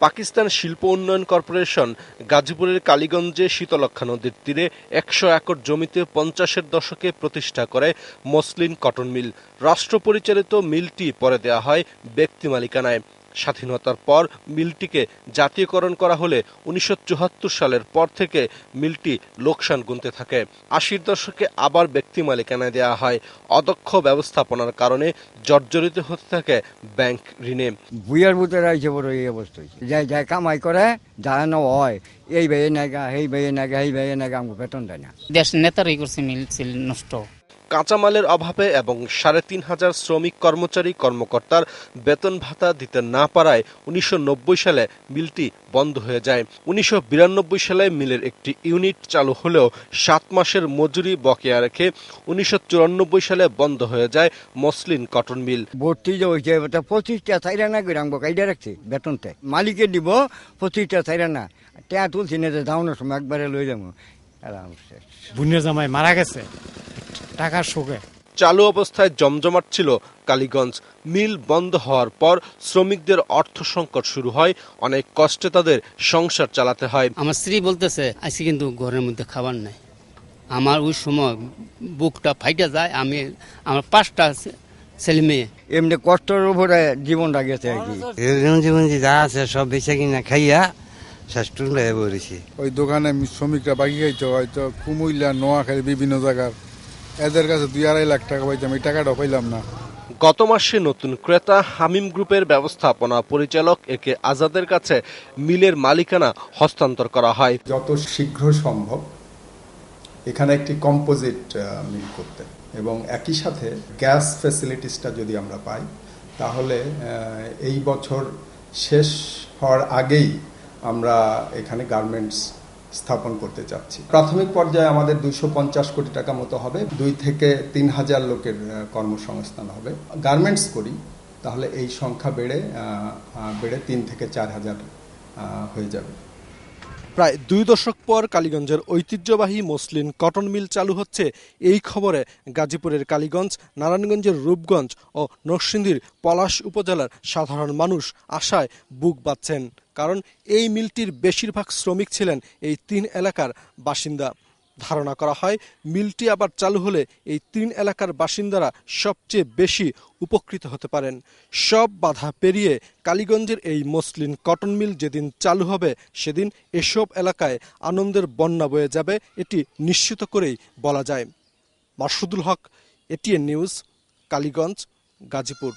পাকিস্তান শিল্প উন্নয়ন কর্পোরেশন গাজীপুরের কালীগঞ্জে শীতলক্ষা নদীর তীরে একশো একর জমিতে পঞ্চাশের দশকে প্রতিষ্ঠা করে মসলিন কটন মিল। রাষ্ট্র পরিচালিত মিলটি পরে দেয়া হয় ব্যক্তি মালিকানায়। স্বাধীনতার পর মিলটিকে জাতীয়করণ করা হলে উনিশশো চুয়াত্তর সালের পর থেকে মিলটি লোকসান গুনতে থাকে। আশির দশকে আবার ব্যক্তি মালিকানায় দেওয়া হয়। অদক্ষ ব্যবস্থাপনার কারণে জর্জরিত হতে থাকে ব্যাংক ঋণে। বুয়ার ভিতরে আইসে বড় এই অবস্থা। হয়েছে যাই যাই কামাই করে যা না হয় এই ভাইয়ে নাগা এই ভাইয়ে নাগা এই ভাইয়ে নাগা আমাকে বেতন দেয় না। দেশ নেতারাই করছে মিল ছিল নষ্ট। কাঁচামালের অভাবে এবং সাড়ে তিন হাজার শ্রমিক কর্মচারী কর্মকর্তার বেতন ভাতা দিতে না পারায় উনিশশো নব্বই সালে মিলটি বন্ধ হয়ে যায়। উনিশশো বিরানব্বই সালে মিলের একটি ইউনিট চালু হলেও সাত মাসের মজুরি বকেয়া রেখে উনিশশো চুরানব্বই সালে বন্ধ হয়ে যায় মসলিন কটন মিল। ভর্তি যে পঁচিশটা থাইরা না কাইডা রাখছে বেতনতে মালিকে দিব পঁচিশটা থাইরা না। টেয়া তুলছি না যে যাওয়ানোর সময় একবারে লই যাব। বুনিয়া জামাই মারা গেছে। টাকার শোকে চালু অবস্থায় জমজমাট ছিল কালীগঞ্জ। মিল বন্ধ হওয়ার পর শ্রমিকদের অর্থ সংকট শুরু হয়। অনেক কষ্টে তাদের সংসার চালাতে হয়। আমার স্ত্রী বলতেছে আজকে কিন্তু ঘরের মধ্যে খাবার নাই। আমার ওই সময় বুকটা ফাইটা যায় আমি আমার পাঁচটা ছেলে মেয়ে। এমনি কষ্টের উপরে জীবনটা গেছে আর কি। জীবন যে যা আছে সব বেঁচে কিনা খাইয়া শেষ ওই দোকানে শ্রমিকরা বাকি খাইতো হয়তো কুমিল্লা নোয়াখালী বিভিন্ন জায়গার। এদের কাছে দুই আড়াই লাখ টাকা পাইতাম এই টাকাটা পাইলাম না। গত মাসে নতুন ক্রেতা হামিম গ্রুপের ব্যবস্থাপনা পরিচালক একে আজাদের কাছে মিলের মালিকানা হস্তান্তর করা হয়। যত শীঘ্র সম্ভব এখানে একটি কম্পোজিট মিল করতে এবং একই সাথে গ্যাস ফ্যাসিলিটিসটা যদি আমরা পাই তাহলে এই বছর শেষ হওয়ার আগেই আমরা এখানে গার্মেন্টস স্থাপন করতে চাচ্ছি। প্রাথমিক পর্যায়ে আমাদের দুইশো পঞ্চাশ কোটি টাকা মতো হবে, দুই থেকে তিন হাজার লোকের কর্মসংস্থান হবে। গার্মেন্টস করি, তাহলে এই সংখ্যা বেড়ে বেড়ে তিন থেকে চার হাজার হয়ে যাবে। প্রায় দুই দশক পর কালীগঞ্জের ঐতিহ্যবাহী মসলিন কটন মিল চালু হচ্ছে। এই খবরে গাজীপুরের কালীগঞ্জ, নারায়ণগঞ্জের রূপগঞ্জ ও নরসিংদীর পলাশ উপজেলার সাধারণ মানুষ আশায় বুক বাঁধছেন। কারণ এই মিলটির বেশিরভাগ শ্রমিক ছিলেন এই তিন এলাকার বাসিন্দা। ধারণা করা হয়, মিলটি আবার চালু হলে এই তিন এলাকার বাসিন্দারা সবচেয়ে বেশি উপকৃত হতে পারেন। সব বাধা পেরিয়ে কালীগঞ্জের এই মসলিন কটন মিল যেদিন চালু হবে, সেদিন এসব এলাকায় আনন্দের বন্যা বয়ে যাবে, এটি নিশ্চিত করেই বলা যায়। Masudul Haque, ATN news, Kaliganj, Gazipur.